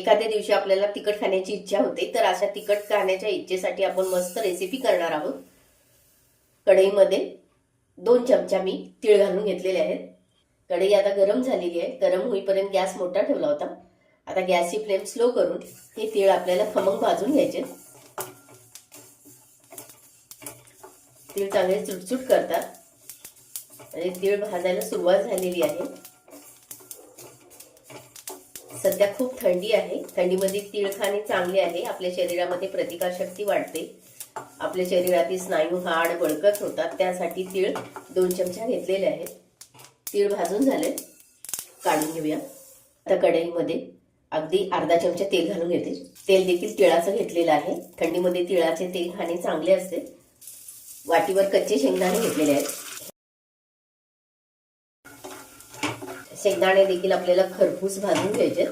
एखाद्या दिवशी आपल्याला तिखट खाण्याची इच्छा होते तर अशा तिखट खाण्याच्या इच्छेसाठी आपण मस्त रेसिपी करणार आहोत. कढईमध्ये दोन चमचा मी तीळ घालून घेतलेले आहेत. कढई आता गरम झालेली आहे. गरम होईपर्यंत गॅस मोठा ठेवला होता. आता गॅसची फ्लेम स्लो करून हे तीळ आपल्याला खमंग भाजून घ्यायचे. तीळ चांगले चुटचुट करतात. आणि तीळ भाजायला सुरुवात झालेली आहे. सध्या खूप थंडी आहे. थंडीमध्ये तिळखाणे चांगले आहे. आपल्या शरीरामध्ये प्रतिकारशक्ती वाढते. आपल्या शरीरातील स्नायू हाड बळकट होतात. त्यासाठी तीळ दोन चमचा घेतलेले आहेत. तीळ भाजून झाले काढून घेऊया. आता कढईमध्ये अगदी अर्धा चमचा तेल घालून घेते. तेल देखील तिळाचं घेतलेलं आहे. थंडीमध्ये तिळाचे तेल खाणे चांगले असते. वाटीवर कच्चे शेंगदाणे घेतलेले आहेत. शेंगदाणे देखील आपल्याला खरपूस भाजून घ्यायचे.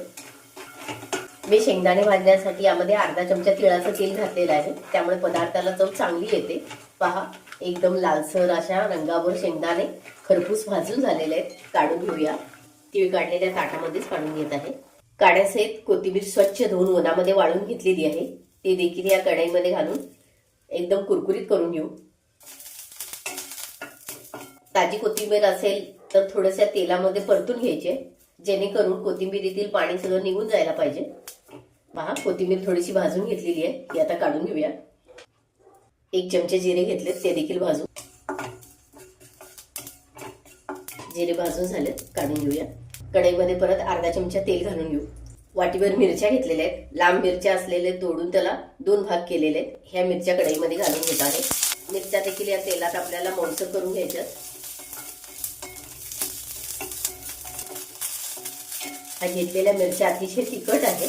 मी शेंगदाणे भाजण्यासाठी यामध्ये अर्धा चमचा तिळाचं तेल घातलेलं आहे. त्यामुळे पदार्थाला चव चांगली येते. पहा एकदम लालसर अशा रंगावर शेंगदाणे खरपूस भाजून झालेले आहेत. काढून घेऊया. तीळ काढलेल्या ताटामध्येच काढून घेत आहे. काड्यासहित कोथिंबीर स्वच्छ धुवून उन्हामध्ये वाळून घेतलेली आहे. ती देखील या कढईमध्ये घालून एकदम कुरकुरीत करून घेऊ. ताजी कोथिंबीर असेल तर थोड्याशा तेलामध्ये परतून घ्यायचे. जेणेकरून कोथिंबीरीतील पाणी सगळं निघून जायला पाहिजे. पहा कोथिंबीर थोडीशी भाजून घेतलेली आहे. ती आता काढून घेऊया. एक चमचे जिरे घेतले ते देखील भाजून. जिरे भाजून झाले काढून घेऊया. कढईमध्ये परत अर्धा चमचा तेल घालून घेऊ. वाटीवर मिरच्या घेतलेल्या आहेत. लांब मिरच्या असलेले तोडून त्याला दोन भाग केलेले आहेत. ह्या मिरच्या कढईमध्ये घालून घेत आहे. मिरच्या देखील या तेलात आपल्याला मोडसर करून घ्यायच्या हा घेतलेल्या मिरच्या अतिशय तिखट आहेत.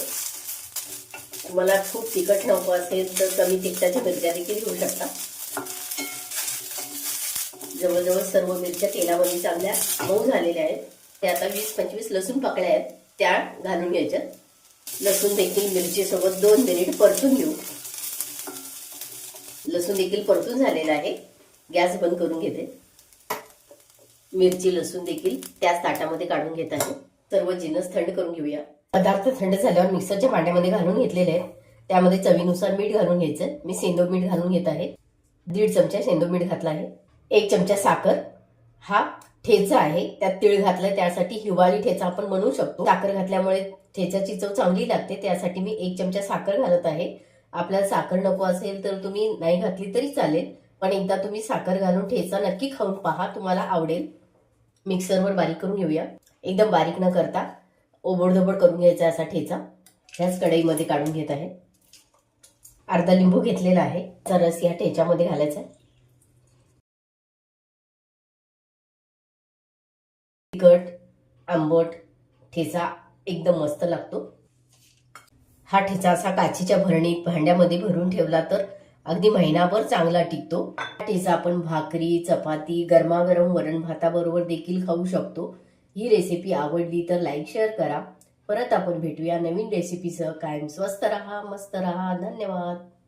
मला खूप तिखट नको असेल तर कमी तिखटाच्या मिरच्या देखील घेऊ शकता. जवळजवळ सर्व मिरच्या तेलामध्ये चांगल्या मऊ झालेल्या आहेत. ते आता वीस पंचवीस लसूण पकड्या आहेत. त्या घालून घ्यायच्या लसूण देखील मिरचीसोबत दोन मिनिट परतून घेऊ. लसूण देखील परतून झालेला आहे. गॅस बंद करून घेते. मिरची लसूण देखील त्याच ताटामध्ये काढून घेत आहे. सर्व जिनस थंड करून घेऊया. पदार्थ थंड झाल्यावर मिक्सरच्या भांड्यामध्ये घालून घेतलेले आहेत. त्यामध्ये चवीनुसार मीठ घालून घ्यायचं. मी सेंदो मीठ घालून घेत आहे. दीड चमचा सेंदो मीठ घातला आहे. एक चमचा साखर. हा ठेचा आहे. त्यात तीळ घातलाय. त्यासाठी हिवाळी ठेचा आपण म्हणू शकतो. साखर घातल्यामुळे ठेचाची चव चांगली लागते. त्यासाठी मी एक चमचा साखर घालत आहे. आपल्याला साखर नको असेल तर तुम्ही नाही घातली तरी चालेल. पण एकदा तुम्ही साखर घालून ठेचा नक्की खाऊन पहा. तुम्हाला आवडेल. मिक्सरवर बारीक करून घेऊया. एकदम बारीक न करता ओबडधोबड करून घ्यायचा असा ठेचा. ह्याच कढईमध्ये काढून घेत आहे. अर्धा लिंबू घेतलेला आहे. त्याचा रस या ठेच्यामध्ये घालायचा आहे. तिखट आंबट ठेचा एकदम मस्त लागतो. हा ठेचा असा काचीच्या भरणीत भांड्यामध्ये भरून ठेवला तर अगदी महिनाभर चांगला टिकतो. हा ठेचा आपण भाकरी चपाती गरमागरम वरण भाताबरोबर देखील खाऊ शकतो. ही रेसिपी आवडली तर लाईक शेअर करा. परत आपण भेटूया नवीन रेसिपीसह कायम स्वस्त रहा मस्त रहा. धन्यवाद.